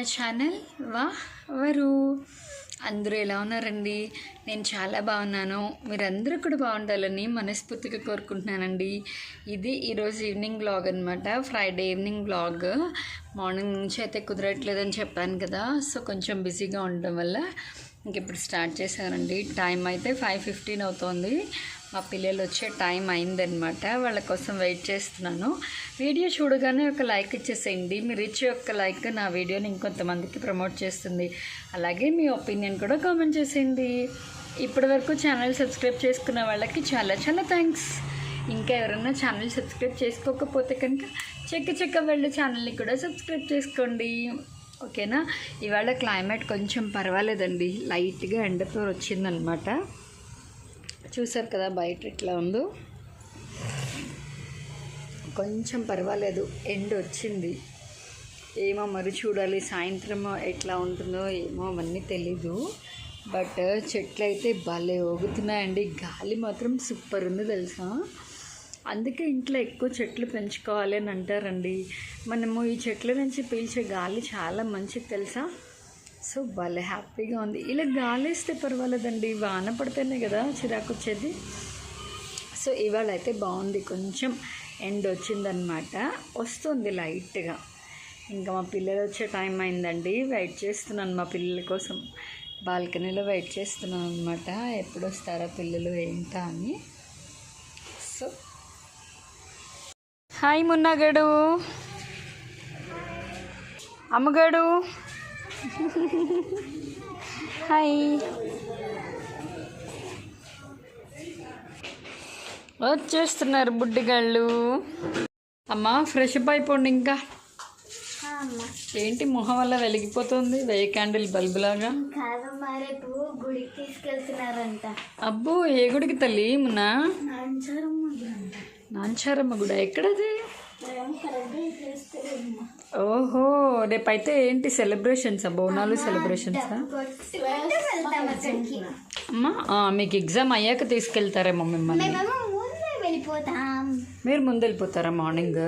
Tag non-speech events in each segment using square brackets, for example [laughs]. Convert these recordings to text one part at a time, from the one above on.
My channel వా? వరు అందరూ ఎలా ఉన్నారండి? నేను చాలా బాగున్నాను. మీరందరూ కూడా బాగుండాలని మనస్ఫూర్తిగా కోరుకుంటున్నానండి. ఇది ఈరోజు ఈవినింగ్ బ్లాగ్ అనమాట ఫ్రైడే ఈవినింగ్ బ్లాగ్ మార్నింగ్ నుంచి అయితే కుదరట్లేదని చెప్పాను కదా. సో కొంచెం బిజీగా ఉండడం వల్ల ఇంక ఇప్పుడు స్టార్ట్ చేశానండి. టైం అయితే ఫైవ్ ఫిఫ్టీన్ అవుతోంది. మా పిల్లలు వచ్చే టైం అయిందనమాట వాళ్ళ కోసం వెయిట్ చేస్తున్నాను. వీడియో చూడగానే ఒక లైక్ ఇచ్చేసేయండి. మీరు ఇచ్చే ఒక లైక్ నా వీడియోని ఇంకొంతమందికి ప్రమోట్ చేస్తుంది. అలాగే మీ ఒపీనియన్ కూడా కామెంట్ చేసేయండి. ఇప్పటి వరకు ఛానల్ సబ్స్క్రైబ్ చేసుకున్న వాళ్ళకి చాలా చాలా థ్యాంక్స్. ఇంకా ఎవరైనా ఛానల్ సబ్స్క్రైబ్ చేసుకోకపోతే కనుక చెక్క చెక్క వెళ్ళి ఛానల్ని కూడా సబ్స్క్రైబ్ చేసుకోండి. ఓకేనా? ఇవాళ క్లైమేట్ కొంచెం పర్వాలేదండి. లైట్గా ఎండతో వచ్చిందనమాట చూసారు కదా బయట ఎట్లా ఉందో? కొంచెం పర్వాలేదు ఎండ వచ్చింది. ఏమో మరి చూడాలి సాయంత్రం ఎట్లా ఉంటుందో ఏమో అవన్నీ తెలీదు. బట్ చెట్లు అయితే భలే ఊగుతున్నాయండి. గాలి మాత్రం సూపర్ ఉంది తెలుసా? అందుకే ఇంట్లో ఎక్కువ చెట్లు పెంచుకోవాలి అని అంటారండి. మనము ఈ చెట్ల నుంచి పీల్చే గాలి చాలా మంచిది తెలుసా? సో భలే హ్యాపీగా ఉంది. ఇలా గాలేస్తే పర్వాలేదండి వాన పడితేనే కదా చిరాకు వచ్చేది. సో ఇవాళ అయితే బాగుంది కొంచెం ఎండ్ వచ్చిందనమాట వస్తుంది లైట్గా. ఇంకా మా పిల్లలు వచ్చే టైం అయిందండి వెయిట్ చేస్తున్నాను మా పిల్లల కోసం. బాల్కనీలో వెయిట్ చేస్తున్నాను అనమాట ఎప్పుడు వస్తారా పిల్లలు ఏంటా అని. సో హాయ్ మున్నగడు. అమ్మగడు హాయ్. వచ్చేస్తున్నారు బుడ్డిగాళ్ళు. అమ్మా ఫ్రెష్ అప్ అయిపోండి ఇంకా. ఏంటి మొహం వల్ల వెలిగిపోతుంది? వెయ్యి క్యాండిల్ బల్బ్ లాగా. కాదమ్మా రేపు గుడికి తీసుకెళ్తున్నారంట. అబ్బో ఏ గుడికి తల్లి? మున్నా? నాంచారమ్మ గుడి. ఎక్కడది? ఓహో రేపైతే ఏంటి సెలబ్రేషన్స్? బోనాలు సెలబ్రేషన్సా అమ్మా మీకు ఎగ్జామ్ అయ్యాక తీసుకెళ్తారేమో మిమ్మల్ని. మీరు ముందు వెళ్ళిపోతారా మార్నింగ్?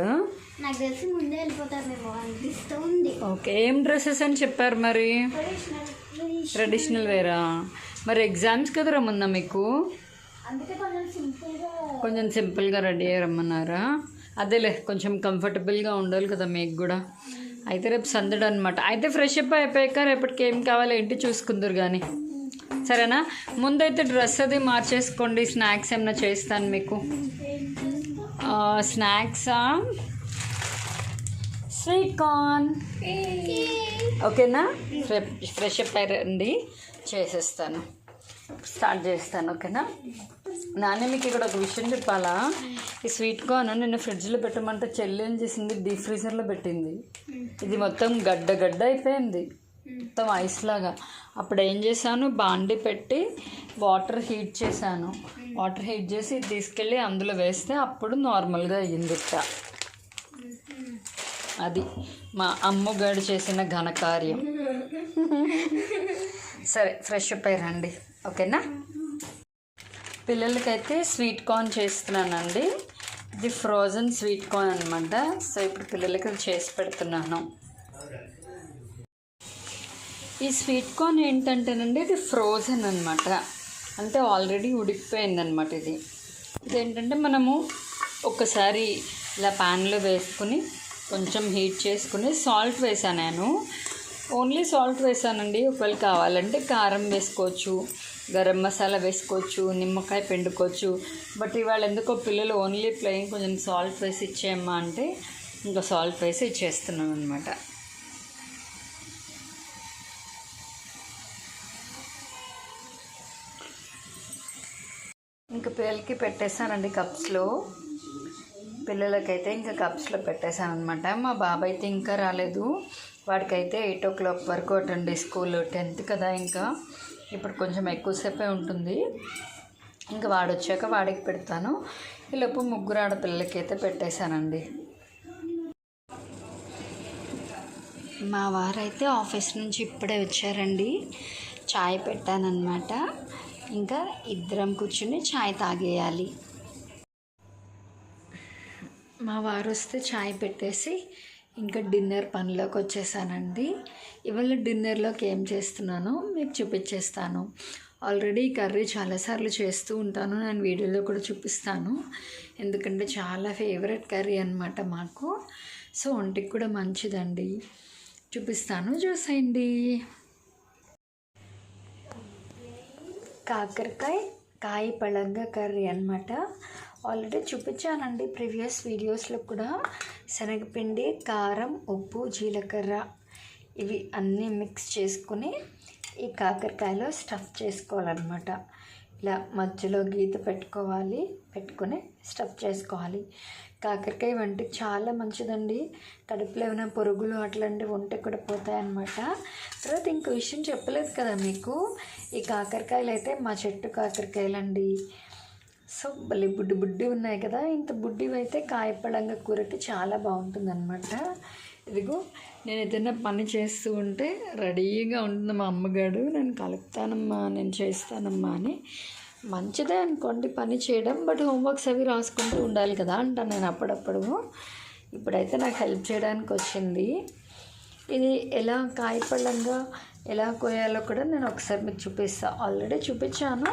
నాకు తెలిసి ముందే ఓకే ఏం డ్రెస్సెస్ అని చెప్పారు మరి? ట్రెడిషనల్ వేరా? మరి ఎగ్జామ్స్ కదరా మొన్న మీకు? అందుకే కొంచెం సింపుల్గా కొంచెం సింపుల్గా రెడీ అయ్యి రమ్మన్నారా? అదేలే కొంచెం కంఫర్టబుల్గా ఉండాలి కదా మీకు కూడా. అయితే రేపు సందడి అనమాట అయితే ఫ్రెష్ అప్ అయిపోయాక రేపటికి ఏం కావాలో ఏంటి చూసుకుందరు కానీ సరేనా? ముందైతే డ్రెస్ అది మార్చేసుకోండి స్నాక్స్ ఏమైనా చేస్తాను మీకు. స్నాక్సా? స్వీట్ కార్న్ ఓకేనా ఫ్రెష్ అప్ అయ్యండి చేసేస్తాను. స్టార్ట్ చేస్తాను ఓకేనా? నాన్న మీకు ఇక్కడ ఒక విషయం చెప్పాలా? ఈ స్వీట్ కార్న్ నిన్న ఫ్రిడ్జ్లో పెట్టమంటే చెల్లి ఏం చేసింది? డీప్ ఫ్రీజర్లో పెట్టింది. ఇది మొత్తం గడ్డ గడ్డ అయిపోయింది. మొత్తం ఐస్ లాగా. అప్పుడు ఏం చేశాను? బాండి పెట్టి వాటర్ హీట్ చేశాను. వాటర్ హీట్ చేసి తీసుకెళ్ళి అందులో వేస్తే అప్పుడు నార్మల్గా అయ్యింది ఇట్ట. అది మా అమ్మగాడు చేసిన ఘనకార్యం. [laughs] సరే ఫ్రెష్ అప్ అయ్యి రండి. ఓకేనా? పిల్లలకైతే స్వీట్ కార్న్ చేస్తున్నానండి. ఇది ఫ్రోజన్ స్వీట్ కార్న్ అనమాట సో ఇప్పుడు పిల్లలకి అది చేసి పెడుతున్నాను. ఈ స్వీట్ కార్న్ ఏంటంటేనండి ఇది ఫ్రోజన్ అనమాట అంటే ఆల్రెడీ ఉడికిపోయిందనమాట ఇది. ఇదేంటంటే మనము ఒకసారి ఇలా ప్యాన్లో వేసుకుని కొంచెం హీట్ చేసుకుని సాల్ట్ వేసాను నేను. ఓన్లీ సాల్ట్ వేసానండి. ఒకవేళ కావాలంటే కారం వేసుకోవచ్చు. గరం మసాలా వేసుకోవచ్చు నిమ్మకాయ పిండుకోవచ్చు. బట్ ఇవాళ ఎందుకో పిల్లలు ఓన్లీ ప్లెయిన్ కొంచెం సాల్ట్ వేసి ఇచ్చేయమ్మా అంటే ఇంకా సాల్ట్ వేసి ఇచ్చేస్తున్నాను అనమాట ఇంకా పిల్లలకి పెట్టేస్తానండి కప్స్లో పిల్లలకైతే ఇంకా కప్స్లో పెట్టేశాను అనమాట మా బాబాయ్ అయితే ఇంకా రాలేదు. వాడికైతే ఎయిట్ ఓ క్లాక్ వరకు అటండి స్కూల్ టెన్త్ కదా ఇంకా. ఇప్పుడు కొంచెం ఎక్కువసేపే ఉంటుంది. ఇంకా వాడు వచ్చాక వాడికి పెడతాను. ఈలోపు ముగ్గురు ఆడపిల్లలకి అయితే పెట్టేశానండి. మా వారైతే ఆఫీస్ నుంచి ఇప్పుడే వచ్చారండి. చాయ్ పెట్టానన్నమాట. ఇంకా ఇద్దరం కూర్చుని చాయ్ తాగేయాలి. మా వారు వస్తే చాయ్ పెట్టేసి ఇంకా డిన్నర్ పనిలోకి వచ్చేసానండి. ఇవాళ డిన్నర్లోకి ఏం చేస్తున్నానో మీకు చూపించేస్తాను. ఆల్రెడీ కర్రీ చాలాసార్లు చేస్తూ ఉంటాను. నేను వీడియోలో కూడా చూపిస్తాను. ఎందుకంటే చాలా ఫేవరెట్ కర్రీ అనమాట మాకు. సో ఒంటికి కూడా మంచిదండి. చూపిస్తాను చూసేయండి. కాకరకాయ కాయ పళంగా కర్రీ అనమాట ఆల్రెడీ చూపించానండి ప్రీవియస్ వీడియోస్లో కూడా. శనగపిండి కారం ఉప్పు జీలకర్ర ఇవి అన్నీ మిక్స్ చేసుకుని ఈ కాకరకాయలో స్టఫ్ చేసుకోవాలన్నమాట. ఇలా మధ్యలో గీత పెట్టుకోవాలి పెట్టుకుని స్టఫ్ చేసుకోవాలి. కాకరకాయ వంటికి చాలా మంచిదండి. కడుపులో ఏమైనా పురుగులు అట్లాంటివి ఉంటే కూడా పోతాయన్నమాట. తర్వాత ఇంకో విషయం చెప్పలేదు కదా మీకు? ఈ కాకరకాయలు అయితే మా చెట్టు కాకరకాయలండి. సో భలే బుడ్డి బుడ్డి ఉన్నాయి కదా. ఇంత బుడ్డివైతే కాయపడంగా కూరకి చాలా బాగుంటుందన్నమాట. ఇదిగో నేను ఏదైనా పని చేస్తూ ఉంటే రెడీగా ఉంటుంది మా అమ్మగాడు నేను కలుపుతానమ్మా నేను చేస్తానమ్మా అని. మంచిదే అనుకోండి పని చేయడం బట్ హోంవర్క్స్ అవి రాసుకుంటూ ఉండాలి కదా అంటాను నేను అప్పుడప్పుడు. ఇప్పుడైతే నాకు హెల్ప్ చేయడానికి వచ్చింది. ఇది ఎలా కాయపళ్ళంగా ఎలా కోయాలో కూడా నేను ఒకసారి మీకు చూపిస్తాను ఆల్రెడీ చూపించాను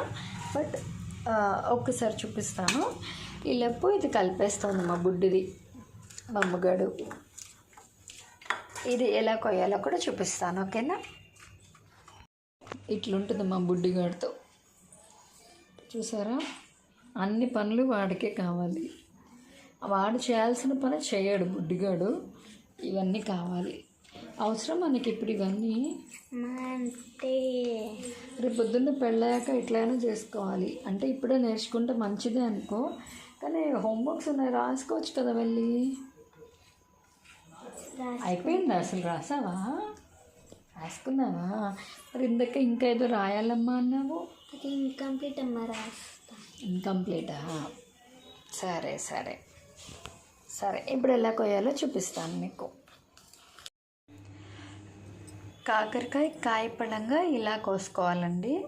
బట్ ఒక్కసారి చూపిస్తాను. ఈలోపు ఇది కలిపేస్తుంది మా బుడ్డిది మా అమ్మగాడు. ఇది ఎలా కొయ్యాలో కూడా చూపిస్తాను ఓకేనా? ఇట్లుంటుంది మా బుడ్డిగాడితో చూసారా? అన్ని పనులు వాడికే కావాలి. వాడు చేయాల్సిన పని చేయడు బుడ్డిగాడు. ఇవన్నీ కావాలి. అవసరం మనకి ఇప్పుడు ఇవన్నీ. అంటే రేపు పొద్దున్న పెళ్ళాక ఇట్లయినా చేసుకోవాలి. అంటే ఇప్పుడే నేర్చుకుంటే మంచిదే అనుకో. కానీ హోంవర్క్స్ ఉన్నాయి రాసుకోవచ్చు కదా వెళ్ళి. అయిపోయింది అసలు? రాసావా? రాసుకున్నావా? మరి ఇందాక ఇంకా ఏదో రాయాలమ్మా అన్నావు. ఇన్కంప్లీట్ అమ్మ రాస్తా. ఇన్కంప్లీటా సరే సరే. సరే ఇప్పుడు ఎలా కొయ్యాలో చూపిస్తాను మీకు. కాకరకాయ కాయ పడంగా ఇలా కోసుకోవాలండి.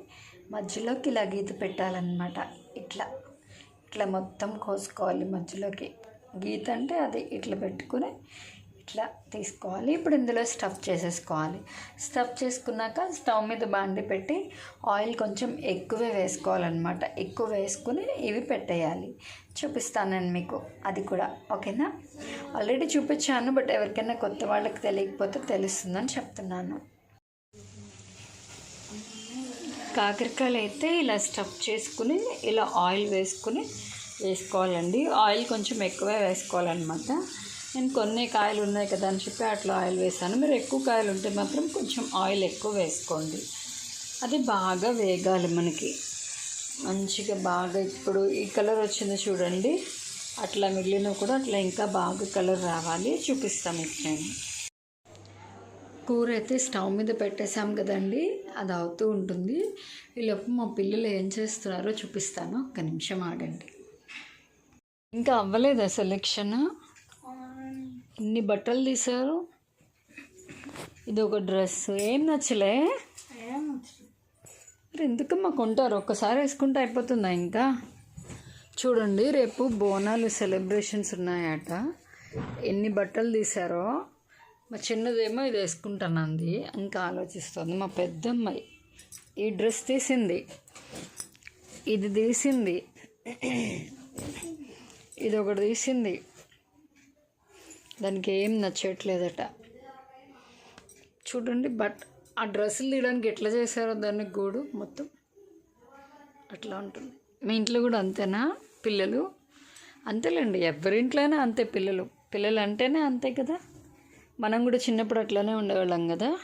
మధ్యలోకి ఇలా గీత పెట్టాలన్నమాట. ఇట్లా. ఇట్లా మొత్తం కోసుకోవాలి మధ్యలోకి. గీత అంటే అది ఇట్లా పెట్టుకుని ఇట్లా తీసుకోవాలి. ఇప్పుడు ఇందులో స్టఫ్ చేసేసుకోవాలి. స్టఫ్ చేసుకున్నాక స్టవ్ మీద బాండి పెట్టి ఆయిల్ కొంచెం ఎక్కువే వేసుకోవాలన్నమాట. ఎక్కువ వేసుకుని ఇవి పెట్టేయాలి. చూపిస్తాను నేను మీకు. అది కూడా. ఓకేనా? ఆల్రెడీ చూపించాను బట్ ఎవరికైనా కొత్త వాళ్ళకి తెలియకపోతే తెలుస్తుందని చెప్తున్నాను. కాకరకాయలు అయితే ఇలా స్టఫ్ చేసుకుని ఇలా ఆయిల్ వేసుకుని వేసుకోవాలండి. ఆయిల్ కొంచెం ఎక్కువే వేసుకోవాలన్నమాట. నేను కొన్ని కాయలు ఉన్నాయి కదా అని చెప్పి అట్లా ఆయిల్ వేసాను. మీరు ఎక్కువ కాయలు ఉంటే మాత్రం కొంచెం ఆయిల్ ఎక్కువ వేసుకోండి. అది బాగా వేగాలి మనకి. మంచిగా బాగా ఇప్పుడు ఈ కలర్ వచ్చింది చూడండి. అట్లా మిగిలినవి కూడా అట్లా ఇంకా బాగా కలర్ రావాలి. చూపిస్తాను మీకు నేను. కూర అయితే స్టవ్ మీద పెట్టేసాం కదండి. అది అవుతూ ఉంటుంది. ఈలోపు మా పిల్లలు ఏం చేస్తున్నారో చూపిస్తాను. ఒక్క నిమిషం ఆగండి. ఇంకా అవ్వలేదా సెలెక్షన్ ఇన్ని బట్టలు తీశారు. ఇది ఒక డ్రెస్. ఏం నచ్చలే? మరి ఎందుకమ్మా కొంటారు? ఒక్కసారి వేసుకుంటే అయిపోతుందా ఇంకా? చూడండి రేపు బోనాలు సెలబ్రేషన్స్ ఉన్నాయట. ఎన్ని బట్టలు తీశారో. మా చిన్నదేమో ఇది వేసుకుంటానంది. ఇంకా ఆలోచిస్తుంది. మా పెద్దమ్మాయి ఈ డ్రెస్ తీసింది. ఇది తీసింది. ఇది ఒకటి తీసింది. దానికి ఏం నచ్చట్లేదట. చూడండి బట్ ఆ డ్రెస్సులు తీయడానికి ఎట్లా చేశారో దానికి గూడు మొత్తం అట్లా ఉంటుంది. మీ ఇంట్లో కూడా అంతేనా పిల్లలు? అంతేలేండి ఎవరింట్లోనే అంతే పిల్లలు. పిల్లలు అంటేనే అంతే కదా. మనం కూడా చిన్నప్పుడు అట్లనే ఉండేవాళ్ళం కదా.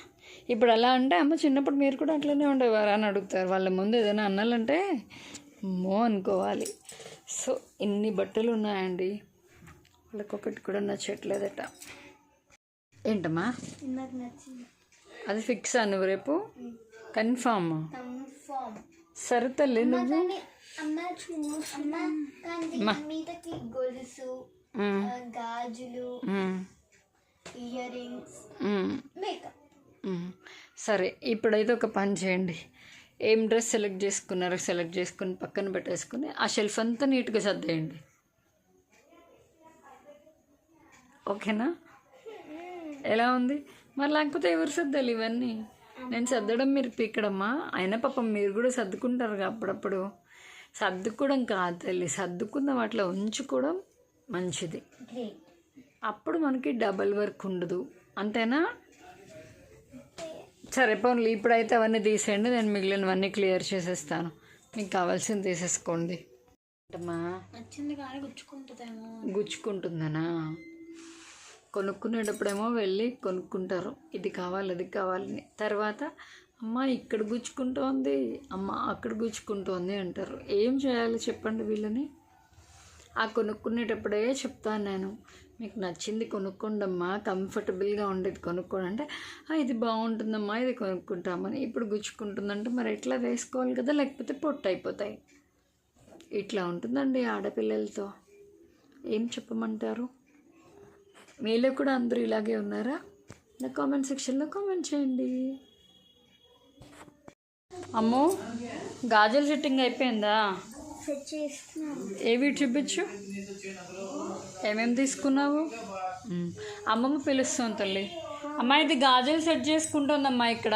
ఇప్పుడు అలా అంటే అమ్మ చిన్నప్పుడు మీరు కూడా అట్లనే ఉండేవారు? అని అడుగుతారు. వాళ్ళ ముందు ఏదైనా అన్నాలంటే మో అనుకోవాలి. సో ఇన్ని బట్టలు ఉన్నాయండి. వాళ్ళకొకటి కూడా నచ్చట్లేదట. ఏంటమ్మా? అది ఫిక్స్ నువ్వు రేపు? కన్ఫామ్. కన్ఫామ్. సరే తల్లి నువ్వు? గాజులు ఇయర్ రింగ్స్. సరే ఇప్పుడైతే ఒక పని చేయండి. ఏం డ్రెస్ సెలెక్ట్ చేసుకున్నారో సెలెక్ట్ చేసుకుని పక్కన పెట్టేసుకుని ఆ షెల్ఫ్ అంతా నీట్గా సర్దేయండి. ఓకేనా? ఎలా ఉంది? మరి లేకపోతే ఎవరు సర్దాలి ఇవన్నీ? నేను సర్దడం మీరు పీకడమ్మా అయినా పాపం మీరు కూడా సర్దుకుంటారు అప్పుడప్పుడు. సర్దుకోవడం కాదు తల్లి. సర్దుకున్న వాటిలో ఉంచుకోవడం మంచిది. అప్పుడు మనకి డబల్ వర్క్ ఉండదు. అంతేనా? సరే పోన్లీ. ఇప్పుడైతే అవన్నీ తీసేయండి. నేను మిగిలినవన్నీ క్లియర్ చేసేస్తాను. మీకు కావాల్సింది తీసేసుకోండి. గుచ్చుకుంటుందనా? కొనుక్కునేటప్పుడేమో వెళ్ళి కొనుక్కుంటారు. ఇది కావాలి అది కావాలని తర్వాత అమ్మ ఇక్కడ గుచ్చుకుంటోంది అమ్మ అక్కడ గుచ్చుకుంటోంది అంటారు. ఏం చేయాలి చెప్పండి వీళ్ళని? ఆ కొనుక్కునేటప్పుడే చెప్తాను నేను. మీకు నచ్చింది కొనుక్కోండమ్మా కంఫర్టబుల్గా ఉండేది కొనుక్కోండి. అంటే ఇది బాగుంటుందమ్మా ఇది కొనుక్కుంటామని. ఇప్పుడు గుచ్చుకుంటుందంటే మరి ఎట్లా వేసుకోవాలి కదా లేకపోతే పొట్టు అయిపోతాయి. ఇట్లా ఉంటుందండి ఆడపిల్లలతో. ఏం చెప్పమంటారు? మీలో కూడా అందరూ ఇలాగే ఉన్నారా? నా కామెంట్ సెక్షన్లో కామెంట్ చేయండి. అమ్మో గాజుల సెట్టింగ్ అయిపోయిందా? సెట్ ఏవి చూపించు? ఏమేమి తీసుకున్నావు? అమ్మమ్మ పిలుస్తుంది తల్లి. అమ్మ ఇది గాజులు సెట్ చేసుకుంటుందమ్మా ఇక్కడ.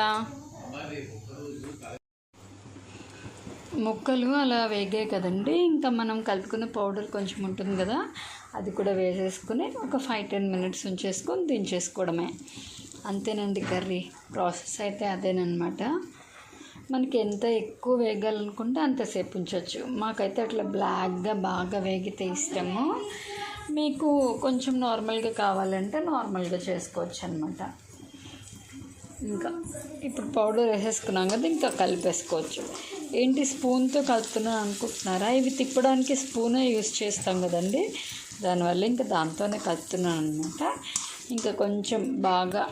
ముక్కలు అలా వేగాయి కదండి. ఇంకా మనం కలుపుకున్న పౌడర్ కొంచెం ఉంటుంది కదా. అది కూడా వేసేసుకుని ఒక ఫైవ్ టెన్ మినిట్స్ ఉంచేసుకొని దించేసుకోవడమే. అంతేనండి కర్రీ. ప్రాసెస్ అయితే అదేనమాట మనకి ఎంత ఎక్కువ వేగాలనుకుంటే అంతసేపు ఉంచవచ్చు మాకైతే అట్లా బ్లాక్గా బాగా వేగితే ఇష్టము. మీకు కొంచెం నార్మల్గా కావాలంటే నార్మల్గా చేసుకోవచ్చు అనమాట ఇంకా ఇప్పుడు పౌడర్ వేసేసుకున్నాం కదా ఇంకా కలిపేసుకోవచ్చు. ఏంటి స్పూన్తో కలుపుతున్నాను అనుకుంటున్నారా ఇవి తిప్పడానికి స్పూనే యూస్ చేస్తాం కదండి. దానివల్ల ఇంకా దాంతోనే కలుపుతున్నాను అనమాట ఇంకా కొంచెం బాగా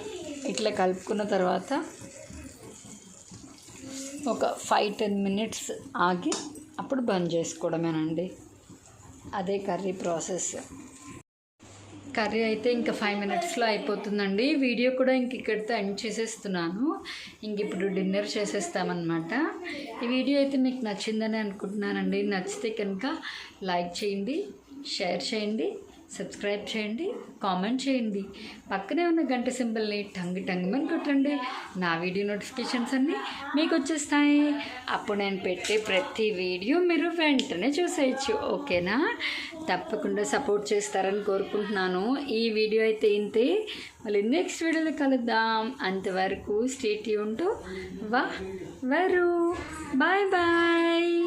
ఇట్లా కలుపుకున్న తర్వాత ఒక ఫైవ్ టెన్ మినిట్స్ ఆగి అప్పుడు బంద్ చేసుకోవడమేనండి. అదే కర్రీ ప్రాసెస్. కర్రీ అయితే ఇంకా ఫైవ్ మినిట్స్లో అయిపోతుందండి. వీడియో కూడా ఇంక ఇక్కడితో ఎండ్ చేసేస్తున్నాను. ఇంక ఇప్పుడు డిన్నర్ చేసేస్తామన్నమాట. ఈ వీడియో అయితే మీకు నచ్చిందని అనుకుంటున్నానండి. నచ్చితే కనుక లైక్ చేయండి. షేర్ చేయండి సబ్స్క్రైబ్ చేయండి కామెంట్ చేయండి. పక్కనే ఉన్న గంట సింబల్ని టంగి టంగమని కొట్టండి. నా వీడియో నోటిఫికేషన్స్ అన్నీ మీకు వచ్చేస్తాయి. అప్పుడు నేను పెట్టే ప్రతి వీడియో మీరు వెంటనే చూసేయచ్చు ఓకేనా? తప్పకుండా సపోర్ట్ చేస్తారని కోరుకుంటున్నాను. ఈ వీడియో అయితే ఇంతే. మళ్ళీ నెక్స్ట్ వీడియోలో కలుద్దాం. అంతవరకు స్టేట్ ఉంటూ వా వరు. Bye bye.